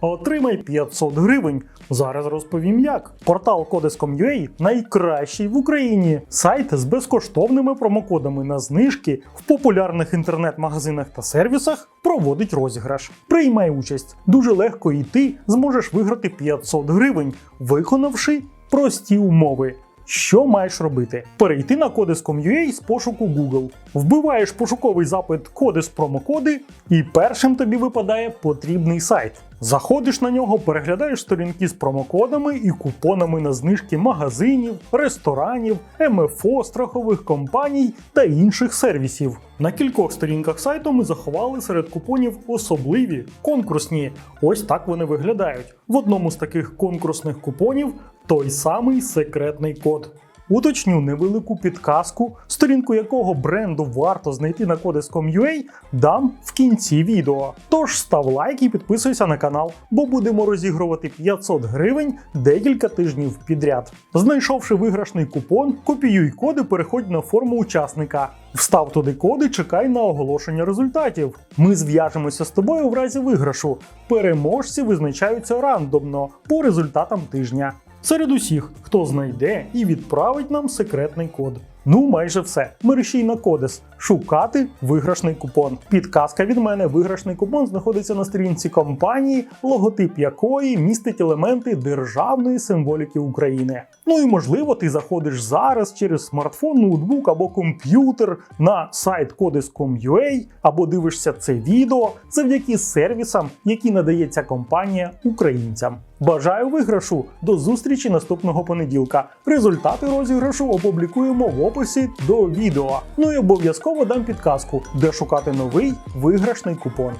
Отримай 500 гривень. Зараз розповім як. Портал Codescom.ua найкращий в Україні. Сайт з безкоштовними промокодами на знижки в популярних інтернет-магазинах та сервісах проводить розіграш. Приймай участь. Дуже легко і ти зможеш виграти 500 гривень, виконавши прості умови. Що маєш робити? Перейти на Codescom.ua з пошуку Google. Вбиваєш пошуковий запит Кодес промокоди, і першим тобі випадає потрібний сайт. Заходиш на нього, переглядаєш сторінки з промокодами і купонами на знижки магазинів, ресторанів, МФО, страхових компаній та інших сервісів. На кількох сторінках сайту ми заховали серед купонів особливі конкурсні. Ось так вони виглядають. В одному з таких конкурсних купонів той самий секретний код. Уточню невелику підказку, сторінку якого бренду варто знайти на Codescom.ua, дам в кінці відео. Тож став лайк і підписуйся на канал, бо будемо розігрувати 500 гривень декілька тижнів підряд. Знайшовши виграшний купон, копіюй коди, переходь на форму учасника. Встав туди коди, чекай на оголошення результатів. Ми зв'яжемося з тобою в разі виграшу. Переможці визначаються рандомно по результатам тижня серед усіх, хто знайде і відправить нам секретний код. Ну, майже все. Мерещій на кодес. Шукати виграшний купон. Підказка від мене: виграшний купон знаходиться на сторінці компанії, логотип якої містить елементи державної символіки України. Ну і можливо, ти заходиш зараз через смартфон, ноутбук або комп'ютер на сайт Codescom.ua або дивишся це відео завдяки сервісам, які надає ця компанія українцям. Бажаю виграшу! До зустрічі наступного понеділка. Результати розіграшу опублікуємо в описі до відео. Ну і обов'язково дам підказку, де шукати новий виграшний купон.